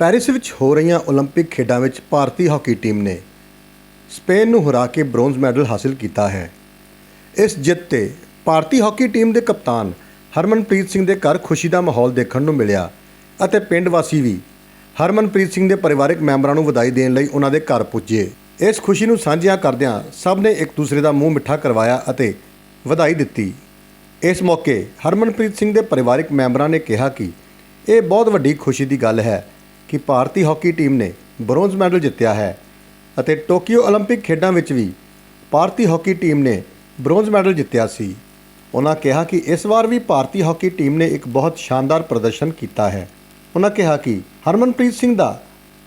Paris ਵਿੱਚ ਹੋ ਰਹੀਆਂ 올림픽 ਖੇਡਾਂ ਵਿੱਚ ਭਾਰਤੀ ਹਾਕੀ ਟੀਮ ਨੇ ਸਪੇਨ ਨੂੰ ਹਰਾ ਕੇ ਬ੍ਰੌਂਜ਼ ਮੈਡਲ ਹਾਸਲ ਕੀਤਾ ਹੈ ਇਸ ਜਿੱਤ ਤੇ ਭਾਰਤੀ ਹਾਕੀ ਟੀਮ ਦੇ ਕਪਤਾਨ ਹਰਮਨਪ੍ਰੀਤ ਸਿੰਘ ਦੇ ਘਰ ਖੁਸ਼ੀ ਦਾ ਮਾਹੌਲ ਦੇਖਣ ਨੂੰ ਮਿਲਿਆ ਅਤੇ ਪਿੰਡ ਵਾਸੀ ਵੀ ਹਰਮਨਪ੍ਰੀਤ ਸਿੰਘ ਦੇ ਪਰਿਵਾਰਕ ਮੈਂਬਰਾਂ ਨੂੰ ਵਧਾਈ ਦੇਣ ਲਈ ਉਹਨਾਂ ਦੇ ਘਰ ਪੁੱਜੇ ਇਸ ਖੁਸ਼ੀ ਨੂੰ ਸਾਂਝਿਆ ਕਰਦਿਆਂ ਸਭ ਨੇ ਇੱਕ ਦੂਸਰੇ ਦਾ ਮੂੰਹ ਮਿੱਠਾ ਕਰਵਾਇਆ ਅਤੇ ਵਧਾਈ ਦਿੱਤੀ ਇਸ ਮੌਕੇ ਹਰਮਨਪ੍ਰੀਤ ਸਿੰਘ ਦੇ ਪਰਿਵਾਰਕ ਮੈਂਬਰਾਂ ਨੇ ਕਿਹਾ ਕਿ ਇਹ ਬਹੁਤ ਵੱਡੀ ਖੁਸ਼ੀ ਦੀ ਗੱਲ ਹੈ ਕਿ ਭਾਰਤੀ ਹਾਕੀ ਟੀਮ ਨੇ ਬ੍ਰੌਂਜ਼ ਮੈਡਲ ਜਿੱਤਿਆ ਹੈ ਅਤੇ ਟੋਕੀਓ 올림픽 ਖੇਡਾਂ ਵਿੱਚ ਵੀ ਭਾਰਤੀ ਹਾਕੀ ਟੀਮ ਨੇ ਬ੍ਰੌਂਜ਼ ਮੈਡਲ ਜਿੱਤਿਆ ਸੀ ਉਹਨਾਂ ਕਿਹਾ ਕਿ ਇਸ ਵਾਰ ਵੀ ਭਾਰਤੀ ਹਾਕੀ ਟੀਮ ਨੇ ਇੱਕ ਬਹੁਤ ਸ਼ਾਨਦਾਰ ਪ੍ਰਦਰਸ਼ਨ ਕੀਤਾ ਹੈ ਉਹਨਾਂ ਕਿਹਾ ਕਿ ਹਰਮਨਪ੍ਰੀਤ ਸਿੰਘ ਦਾ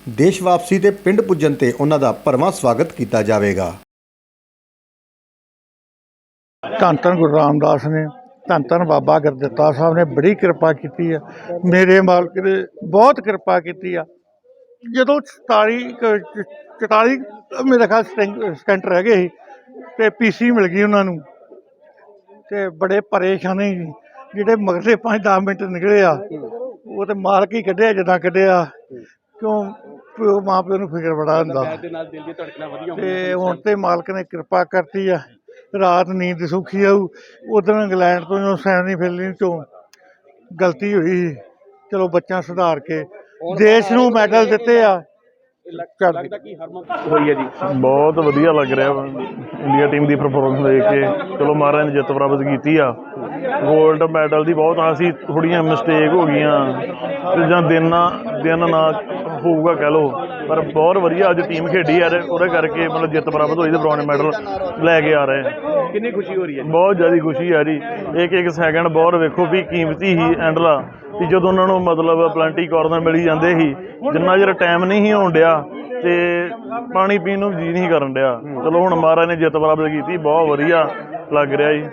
ਦੇਸ਼ ਵਾਪਸੀ ਤੇ ਪਿੰਡ ਪੁੱਜਣ ਤੇ ਉਹਨਾਂ ਦਾ ਭਰਵਾਂ ਸਵਾਗਤ ਕੀਤਾ ਜਾਵੇਗਾ ਧੰਨ ਧੰਨ ਗੁਰੂ ਰਾਮਦਾਸ ਨੇ ਧੰਨ ਧੰਨ ਬਾਬਾ ਗੁਰਦਿੱਤਾ ਸਾਹਿਬ ਨੇ ਬੜੀ ਕਿਰਪਾ ਕੀਤੀ ਆ। ਮੇਰੇ ਮਾਲਕ ਨੇ ਬਹੁਤ ਕਿਰਪਾ ਕੀਤੀ ਆ। ਜਦੋਂ 47 ਕੁ- ਚ- 44 ਮੇਰੇ ਖਿਆਲ ਸਟੈਂ- ਸਟੈਂਟ ਰਹਿ ਗਏ ਸੀ ਤੇ ਪੀਸੀ ਮਿਲ ਗਈ ਉਹਨਾਂ ਨੂੰ। ਤੇ ਬੜੇ ਪਰੇਸ਼ਾਨੀ। ਜਿਹੜੇ ਮਗਰਲੇ 5-10 ਮਿੰਟ ਨਿਕਲੇ ਆ ਉਹ ਤੇ ਮਾਲਕ ਹੀ ਕੱਢਿਆ ਜਿੱਦਾਂ ਕੱਢਿਆ। ਕਿਉਂ? ਪਿਓ ਮਾਂ ਪਿਓ ਨੂੰ ਫਿਕਰ ਬੜਾ ਹੁੰਦਾ। ਤੇ ਹੁਣ ਤੇ ਮਾਲਕ ਨੇ ਕਿਰਪਾ ਕਰਤੀ ਆ। ਰਾਤ ਨੀਂਦ ਸੁਖੀ ਆਊ ਉਦੋਂ ਇੰਗਲੈਂਡ ਤੋਂ ਜੋ ਸੈਮੀ ਫਿਲਮ ਤੋਂ ਗਲਤੀ ਹੋਈ ਸੀ। ਚਲੋ ਬੱਚਾ ਸੁਧਾਰ ਕੇ ਦੇਸ਼ ਨੂੰ ਮੈਡਲ ਦਿੱਤੇ ਆ। ਲੱਗਦਾ ਕਿ ਹਰਮਨ ਹੋਈ ਹੈ ਜੀ। ਬਹੁਤ ਵਧੀਆ ਲੱਗ ਰਿਹਾ ਇੰਡੀਆ ਟੀਮ ਦੀ ਪਰਫਾਰਮੈਂਸ ਦੇਖ ਕੇ। ਚਲੋ ਮਹਾਰਾਜ ਨੇ ਜਿੱਤ ਪ੍ਰਾਪਤ ਕੀਤੀ ਆ। 골ਡ ਮੈਡਲ ਦੀ ਬਹੁਤ ਆ ਸੀ ਥੋੜੀਆਂ ਮਿਸਟੇਕ ਹੋ ਗਈਆਂ। ਤੇ ਜਾਂ ਦਿਨ ਨਾ ਦਿਨ ਨਾ ਹੋਊਗਾ ਕਹਿ ਲੋ ਪਰ ਬਹੁਤ ਵਧੀਆ ਅੱਜ ਟੀਮ ਖੇਡੀ ਯਾਰ ਉਹਦੇ ਕਰਕੇ ਮਤਲਬ ਜਿੱਤ ਪ੍ਰਾਪਤ ਹੋਈ ਤੇ ਬ੍ਰੌਂਜ਼ ਮੈਡਲ ਲੈ ਕੇ ਆ ਰਹੇ। ਕਿੰਨੀ ਖੁਸ਼ੀ ਹੋ ਰਹੀ ਹੈ? ਬਹੁਤ ਜ਼ਿਆਦਾ ਖੁਸ਼ੀ ਆ ਰਹੀ ਇੱਕ ਇੱਕ ਸੈਕਿੰਡ ਬਹੁਤ ਵੇਖੋ ਵੀ ਕੀਮਤੀ ਹੀ ਐਂਡਲਾ। ਵੀ ਜਦੋਂ ਉਹਨਾਂ ਨੂੰ ਮਤਲਬ ਪਲੰਟੀ ਕਾਰਨਰ ਮਿਲੀ ਜਾਂਦੇ ਸੀ ਜਿੰਨਾ ਚਿਰ ਟਾਈਮ ਨਹੀਂ ਹੋਣ ਡਿਆ ਤੇ ਪਾਣੀ ਪੀਣ ਨੂੰ ਜੀ ਨਹੀਂ ਕਰਨ ਡਿਆ। ਚਲੋ ਹੁਣ ਮਹਾਰਾਜ ਨੇ ਜਿੱਤ ਪ੍ਰਾਪਤ ਕੀਤੀ ਬਹੁਤ ਵਧੀਆ ਲੱਗ ਰਿਹਾ ਜੀ।